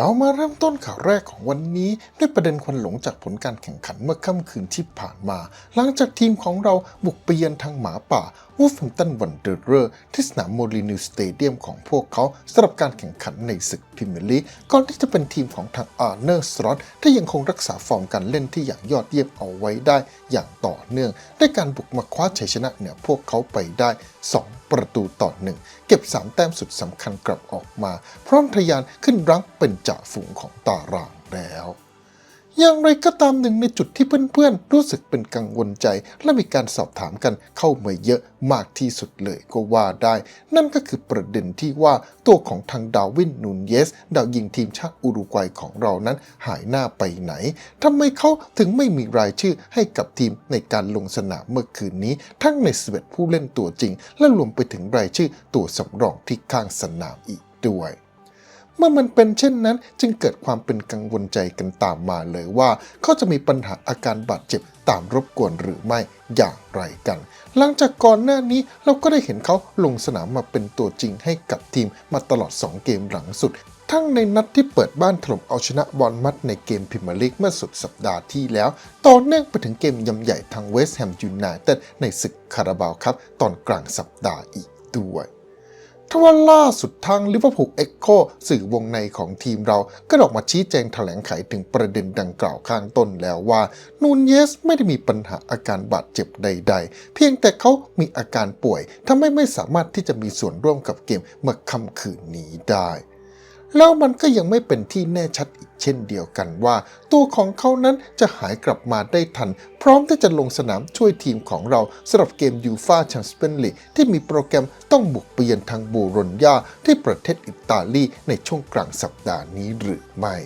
เรามาเริ่มต้นข่าวแรกของวันนี้ด้วยประเด็นควันหลงจากผลการแข่งขันเมื่อค่ำคืนที่ผ่านมา หลังจากทีมของเราบุกไปเยือนทางหมาป่าวูฟแฮมตันวันเดอร์เรอร์ที่สนามโมลินิวสเตเดียมของพวกเขาสำหรับการแข่งขันในศึกพรีเมียร์ลีกก่อนที่จะเป็นทีมของทางอาร์เนอร์สล็อตที่ยังคงรักษาฟอร์มการเล่นที่อย่างยอดเยี่ยมเอาไว้ได้อย่างต่อเนื่องด้วยการบุกมาคว้าชัยชนะเหนือพวกเขาไปได้ 2 ประตูต่อหนึ่งเก็บ 3 แต้มสุดสำคัญกลับออกมา พร้อมทะยานขึ้นรั้งเป็นจ่าฝูงของตารางแล้ว อย่างไรก็ตามหนึ่งในจุดที่เพื่อนๆ รู้สึกเป็นกังวลใจ และมีการสอบถามกันเข้ามาเยอะมากที่สุดเลยก็ว่าได้ นั่นก็คือประเด็นที่ว่าตัวของทางดาวินนูนเยส ดาวยิงทีมชาติอุรุกวัยของเรานั้นหายหน้าไปไหนทำไมเขาถึงไม่มีรายชื่อให้กับทีมในการลงสนามเมื่อคืนนี้ ทั้งในสเวตผู้เล่นตัวจริง และรวมไปถึงรายชื่อตัวสำรองที่ข้างสนามอีกด้วย เมื่อมันเป็นเช่นนั้นจึงเกิดความเป็นกังวลใจกันตามมาเลยว่า เขาจะมีปัญหาอาการบาดเจ็บตามรบกวนหรือไม่อย่างไรกัน หลังจากก่อนหน้านี้เราก็ได้เห็นเขาลงสนามมาเป็นตัวจริงให้กับทีมมาตลอด 2 เกมหลังสุด ทั้งในนัดที่เปิดบ้านถล่มเอาชนะบอลมัดในเกมพรีเมียร์ลีกเมื่อสุดสัปดาห์ที่แล้ว ต่อเนื่องไปถึงเกมยำใหญ่ทางเวสต์แฮมยูไนเต็ดในศึกคาราบาวครับตอนกลางสัปดาห์อีกด้วย ทว่าล่าสุดทางลิเวอร์พูลเอ็กโคสื่อวงในของทีมเราก็ออกมาชี้แจงแถลงไขถึงประเด็นดังกล่าวข้างต้นแล้วว่านูนเยสไม่ได้มีปัญหาอาการบาดเจ็บใด ๆ เพียงแต่เขามีอาการป่วยทำให้ไม่สามารถที่จะมีส่วนร่วมกับเกมเมื่อค่ำคืนนี้ได้ แล้วมันก็ยังไม่เป็นที่แน่ชัดอีกเช่นเดียวกันว่า ตัวของเขานั้นจะหายกลับมาได้ทัน พร้อมที่จะลงสนามช่วยทีมของเราสำหรับเกมยูฟาแชมเปี้ยนลีกที่มีโปรแกรมต้องบุกไปเยือนทางบูรนยาที่ประเทศอิตาลีในช่วงกลางสัปดาห์นี้หรือไม่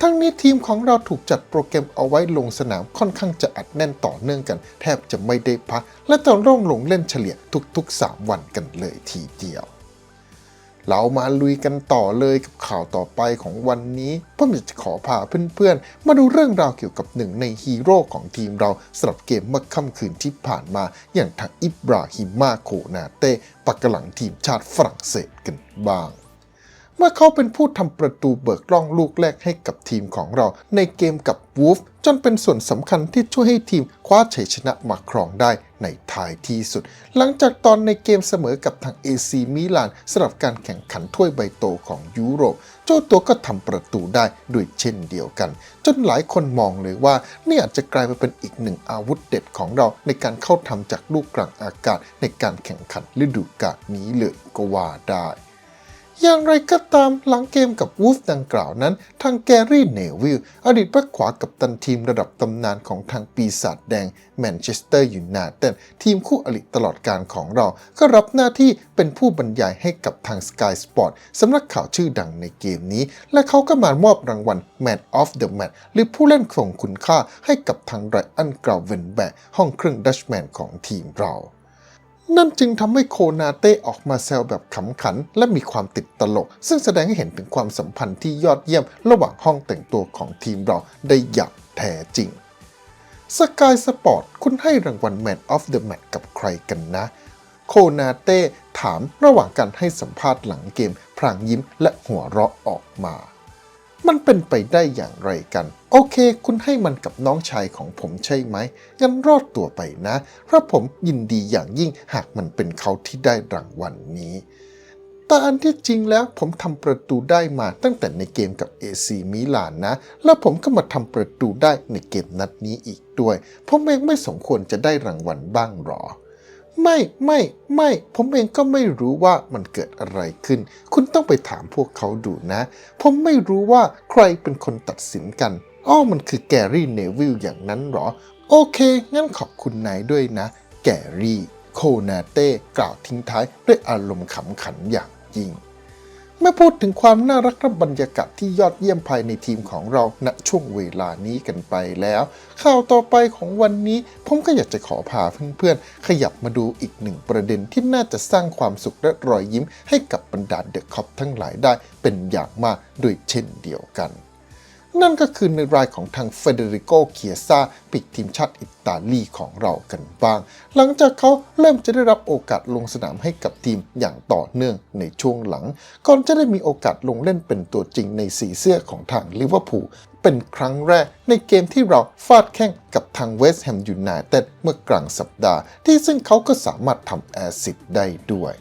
ทั้งนี้ทีมของเราถูกจัดโปรแกรมเอาไว้ลงสนามค่อนข้างจะอัดแน่นต่อเนื่องกัน แทบจะไม่ได้พัก และจะร่องลงเล่นเฉลี่ยทุกๆ 3 วันกันเลยทีเดียว เรามาลุยกันต่อเลยกับข่าวต่อไปของวันนี้ผมอยากจะขอพาเพื่อนๆ มาดูเรื่องราวเกี่ยวกับหนึ่งในฮีโร่ของทีมเราสำหรับเกมเมื่อค่ำคืนที่ผ่านมา อย่างทางอิบราฮิมาโคนาเต้ปักหลังทีมชาติฝรั่งเศสกันบ้างเมื่อเขาเป็นผู้ทำประตูเบิกล่องลูกแรกให้กับทีมของเรา ในเกมกับวูฟจนเป็นส่วนสำคัญที่ช่วยให้ทีมคว้าชัยชนะมาครองได้ ในท้ายที่สุด หลังจากตอนในเกมเสมอกับทาง AC มิลานสำหรับการแข่งขันถ้วยใบโตของยุโรป เจ้าตัวก็ทำประตูได้ด้วยเช่นเดียวกัน จนหลายคนมองเลยว่านี่อาจจะกลายไปเป็นอีกหนึ่งอาวุธเด็ดของเราในการเข้าทำจากลูกกลางอากาศในการแข่งขันฤดูกาลนี้เลยก็ว่าได้ อย่างไรก็ตามหลังเกมกับวูฟดังกล่าวนั้น ทางแกรี่เนวิลอดีตแบ็คขวากับตันทีมระดับตำนานของทางปีศาจแดงแมนเชสเตอร์ยูไนเต็ดทีมคู่อริตลอดการของเรา ก็รับหน้าที่เป็นผู้บรรยายให้กับทาง Sky Sport สำนักข่าวชื่อดังในเกมนี้ และเขาก็มามอบรางวัล Man of the Match หรือผู้เล่นทรงคุณค่าให้กับทางไรอันกราวเวนแบกห้องเครื่องดัชแมนของทีมเรา นั่นจึงทำให้โคนาเต้ออกมาแซวแบบขำขัน และมีความติดตลก ซึ่งแสดงให้เห็นถึงความสัมพันธ์ที่ยอดเยี่ยมระหว่างห้องแต่งตัวของทีมเราได้อย่างแท้จริงสกายสปอร์ตคุณให้รางวัล Man of the Match กับใครกันนะ โคนาเต้ถามระหว่างการให้สัมภาษณ์หลังเกมพลางยิ้มและหัวเราะออกมา มันเป็นไปได้อย่างไรกัน โอเค คุณให้มันกับน้องชายของผมใช่ไหมงั้นรอดตัวไปนะเพราะผมยินดีอย่างยิ่งหากมันเป็นเขาที่ได้รางวัลนนี้แต่อันที่จริงแล้วผมทำประตูได้มาตั้งแต่ในเกมกับ AC มิลานนะ แล้วผมก็มาทำประตูได้ในเกมนัดนี้อีกด้วย ผมเองไม่สมควรจะได้รางวัลบ้างหรอ ไม่ไม่ไม่ ผมเองก็ไม่รู้ว่ามันเกิดอะไรขึ้น คุณต้องไปถามพวกเขาดูนะ ผมไม่รู้ว่าใครเป็นคนตัดสินกันอ้อมันคือแกรี่เนวิลอย่างนั้นหรอ โอเค งั้นขอบคุณนายด้วยนะ แกรี่ โคนาเต้กล่าวทิ้งท้ายด้วยอารมณ์ขำขันอย่างยิ่ง เมื่อพูดถึงความน่ารักและบรรยากาศที่ยอดเยี่ยมภายในทีมของเราณช่วงเวลานี้กันไปแล้ว ข่าวต่อไปของวันนี้ ผมก็อยากจะขอพาเพื่อนๆ ขยับมาดูอีกหนึ่งประเด็นที่น่าจะสร้างความสุขและรอยยิ้มให้กับบรรดาเดอะคอปทั้งหลายได้เป็นอย่างมากด้วยเช่นเดียวกัน นั่นก็คือในรายของทางเฟเดริโกเคียซาปีกทีมชาติอิตาลีของเรากันบ้าง หลังจากเขาเริ่มจะได้รับโอกาสลงสนามให้กับทีมอย่างต่อเนื่องในช่วงหลัง ก่อนจะได้มีโอกาสลงเล่นเป็นตัวจริงในสีเสื้อของทางลิเวอร์พูลเป็นครั้งแรกในเกมที่เราฟาดแข่งกับทางเวสต์แฮมยูไนเต็ดเมื่อกลางสัปดาห์ ที่ซึ่งเขาก็สามารถทำแอซิดได้ด้วย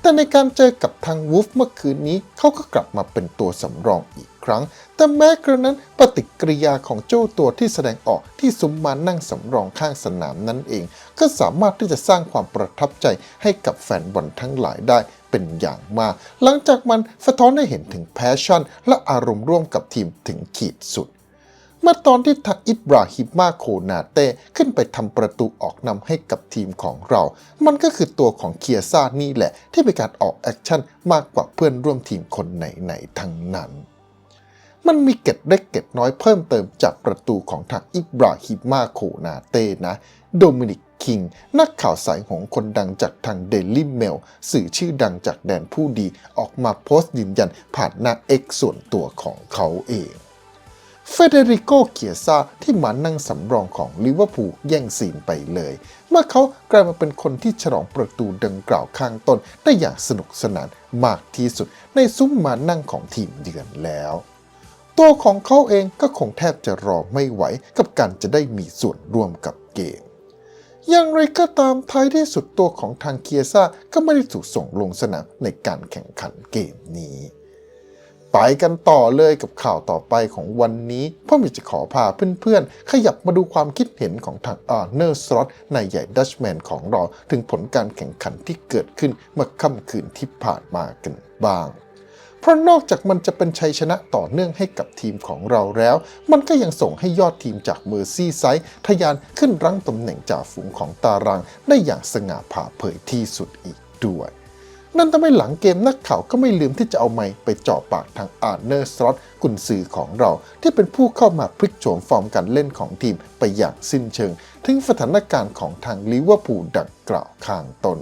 แต่ในการเจอกับทางวูฟเมื่อคืนนี้เขาก็กลับมาเป็นตัวสำรองอีกครั้ง แต่แม้กระนั้นปฏิกิริยาของเจ้าตัวที่แสดงออกที่ซุ้มมานั่งสำรองข้างสนามนั่นเอง ก็สามารถที่จะสร้างความประทับใจให้กับแฟนบอลทั้งหลายได้เป็นอย่างมาก หลังจากมันสะท้อนให้เห็นถึงแพชชั่น และอารมณ์ร่วมกับทีมถึงขีดสุด มื่อตอนที่ทางอิบราฮิมาโคนาเต้ขึ้นไปทำประตูออกนำให้กับทีมของเรา มันก็คือตัวของเคียซ่านี่แหละ ที่เป็นการออกแอคชั่นมากกว่าเพื่อนร่วมทีมคนไหนๆทั้งนั้น มันมีเก็ดเล็กเก็ดน้อยเพิ่มเติมจากประตูของทางอิบราฮิมาโคนาเต้นะ โดมินิกคิง นักข่าวสายหงคนดังจากทางเดลิเมลสื่อชื่อดังจากแดนผู้ดีออกมาโพสต์ยืนยันผ่านหน้าเอ็กส่วนตัวของเขาเอง เฟเดริโกเคียซาที่มานั่งสำรองของลิเวอร์พูลแย่งซีนไปเลย เมื่อเขากลายมาเป็นคนที่ฉลองประตูดังกล่าวข้างต้นได้อย่างสนุกสนานมากที่สุดในซุ้มมานั่งของทีมเยือนแล้ว ตัวของเขาเองก็คงแทบจะรอไม่ไหวกับการจะได้มีส่วนร่วมกับเกมอย่างไรก็ตามท้ายที่สุดตัวของทางเคียซ่าก็ไม่ได้ถูกส่งลงสนามในการแข่งขันเกมนี้ ไปกันต่อเลยกับข่าวต่อไปของวันนี้พ่อมีจะขอพาเพื่อนๆ ขยับมาดูความคิดเห็นของทางอาร์เนอร์สล็อตนายใหญ่ดัชแมนของเรา ถึงผลการแข่งขันที่เกิดขึ้นเมื่อค่ำคืนที่ผ่านมากันบ้าง เพราะนอกจากมันจะเป็นชัยชนะต่อเนื่องให้กับทีมของเราแล้ว มันก็ยังส่งให้ยอดทีมจากเมอร์ซี่ไซด์ทะยานขึ้นรั้งตำแหน่งจ่าฝูงของตารางได้อย่างสง่าผ่าเผยที่สุดอีกด้วย นั่นทำให้หลังเกมนักข่าวก็ไม่ลืมที่จะเอาไมค์ไปเจาะปากทางอาร์เนอร์สล็อตกุนซือของเรา ที่เป็นผู้เข้ามาพลิกโฉมฟอร์มการเล่นของทีมไปอย่างสิ้นเชิง ถึงสถานการณ์ของทางลิเวอร์พูลดังกล่าวข้างต้น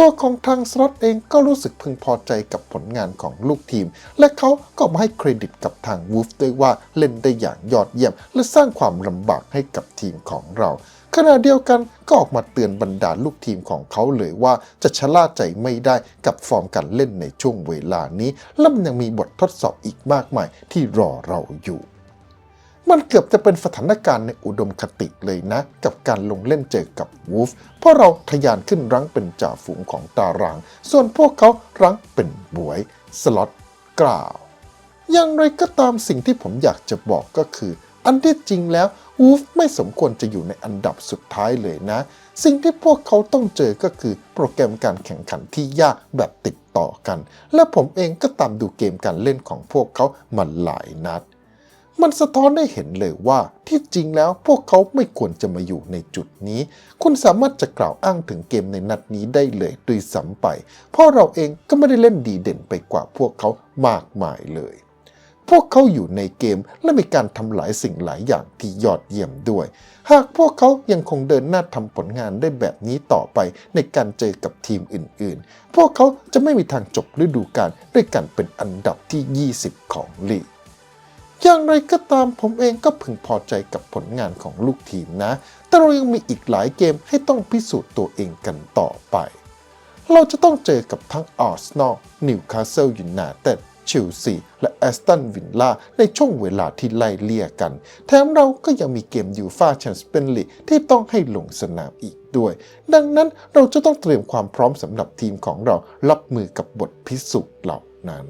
ตัวของทางสล็อตเองก็รู้สึกพึงพอใจกับผลงานของลูกทีม และเขาก็มาให้เครดิตกับทางวูฟด้วยว่าเล่นได้อย่างยอดเยี่ยม และสร้างความลำบากให้กับทีมของเราขณะเดียวกันก็ออกมาเตือนบรรดาลูกทีมของเขาเลยว่าจะชะล่าใจไม่ได้กับฟอร์มการเล่นในช่วงเวลานี้ และมันยังมีบททดสอบอีกมากมายที่รอเราอยู่ มันเกือบจะเป็นสถานการณ์ในอุดมคติเลยนะ กับการลงเล่นเจอกับวูฟ เพราะเราทะยานขึ้นรั้งเป็นจ่าฝูงของตาราง ส่วนพวกเขารั้งเป็นบวย สล็อตกล่าว อย่างไรก็ตามสิ่งที่ผมอยากจะบอกก็คือ อันที่จริงแล้ววูฟไม่สมควรจะอยู่ในอันดับสุดท้ายเลยนะ สิ่งที่พวกเขาต้องเจอก็คือโปรแกรมการแข่งขันที่ยากแบบติดต่อกัน และผมเองก็ตามดูเกมการเล่นของพวกเขามาหลายนัด มันสะท้อนได้เห็นเลยว่าที่จริงแล้วพวกเขาไม่ควรจะมาอยู่ในจุดนี้ คุณสามารถจะกล่าวอ้างถึงเกมในนัดนี้ได้เลยโดยซ้ำไป เพราะเราเองก็ไม่ได้เล่นดีเด่นไปกว่าพวกเขามากมายเลย พวกเขาอยู่ในเกมและมีการทำหลายสิ่งหลายอย่างที่ยอดเยี่ยมด้วย หากพวกเขายังคงเดินหน้าทำผลงานได้แบบนี้ต่อไปในการเจอกับทีมอื่นๆ พวกเขาจะไม่มีทางจบฤดูกาลด้วยการเป็นอันดับที่ 20 ของลีก อย่างไรก็ตามผมเองก็พึงพอใจกับผลงานของลูกทีมนะ แต่เรายังมีอีกหลายเกมให้ต้องพิสูจน์ตัวเองกันต่อไป เราจะต้องเจอกับทั้งอาร์เซนอลนิวคาสเซิลยูไนเต็ดเชลซีและแอสตันวินล่าในช่วงเวลาที่ไล่เลี่ยกัน แถมเราก็ยังมีเกมยูฟาแชมเปี้ยนลีกที่ต้องให้ลงสนามอีกด้วย ดังนั้นเราจะต้องเตรียมความพร้อมสำหรับทีมของเรารับมือกับบทพิสูจน์เหล่านั้น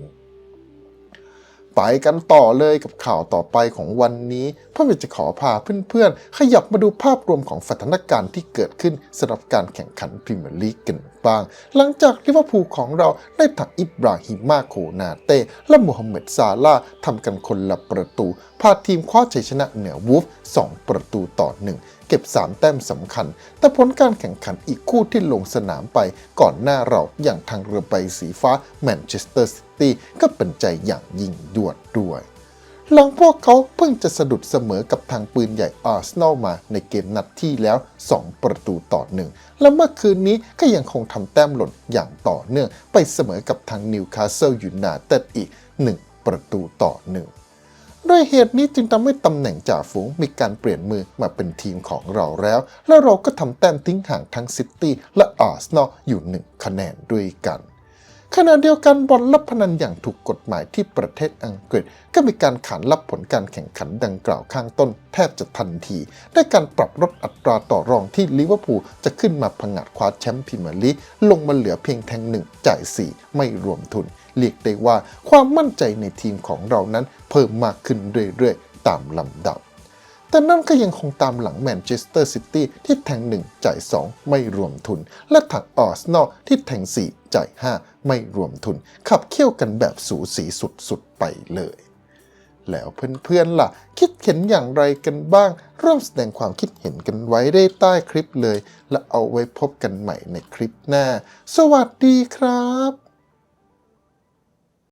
ไปกันต่อเลยกับข่าวต่อไปของวันนี้พ่อเวจะขอพาเพื่อนๆ ขยับมาดูภาพรวมของสถานการณ์ที่เกิดขึ้นสำหรับการแข่งขันพรีเมียร์ลีกกันบ้าง หลังจากลิเวอร์พูลของเราได้ถักอิบราฮิมาโคนาเต้และมูฮัมเหม็ดซาลาทำกันคนละประตู พาทีมคว้าชัยชนะเหนือวูฟ 2 ประตูต่อหนึ่งเก็บ 3 แต้มสำคัญ แต่ผลการแข่งขันอีกคู่ที่ลงสนามไปก่อนหน้าเราอย่างทางเรือใบสีฟ้าแมนเชสเตอร์ซิ ตี้ก็เป็นใจอย่างยิ่งยวดด้วยหลังพวกเขาเพิ่งจะสะดุดเสมอกับทางปืนใหญ่อาร์เซนอลมาในเกมนัดที่แล้ว 2 ประตูต่อหนึ่ง และเมื่อคืนนี้ก็ยังคงทำแต้มหล่นอย่างต่อเนื่อง ไปเสมอกับทางนิวคาสเซิลยูไนเต็ดอีก 1 ประตูต่อหนึ่งด้วยเหตุนี้จึงทำให้ตำแหน่งจ่าฝูงมีการเปลี่ยนมือมาเป็นทีมของเราแล้ว และเราก็ทำแต้มทิ้งห่างทั้งซิตี้และอาร์เซนอลอยู่หนึ่งคะแนนด้วยกัน ขณะเดียวกันบอลลับพนันอย่างถูกกฎหมายที่ประเทศอังกฤษ ก็มีการขานรับผลการแข่งขันดังกล่าวข้างต้นแทบจะทันทีด้วยการปรับลดอัตราต่อรองที่ลิเวอร์พูลจะขึ้นมาผงาดคว้าแชมป์พรีเมียร์ลีกลงมาเหลือเพียงแทงหนึ่งจ่าย 4 ไม่รวมทุน เรียกได้ว่าความมั่นใจในทีมของเรานั้นเพิ่มมากขึ้นเรื่อยๆ ตามลำดับแต่นั่นก็ยังคงตามหลังแมนเชสเตอร์ซิตี้ที่แทง 1 จ่าย 2 ไม่รวมทุน และถังออร์สนอลที่แทง 4 จ่าย 5 ไม่รวมทุน ขับเคี่ยวกันแบบสูสีสุดๆไปเลย แล้วเพื่อนๆล่ะ คิดเห็นอย่างไรกันบ้าง ร่วมแสดงความคิดเห็นกันไว้ได้ใต้คลิปเลย และเอาไว้พบกันใหม่ในคลิปหน้า สวัสดีครับ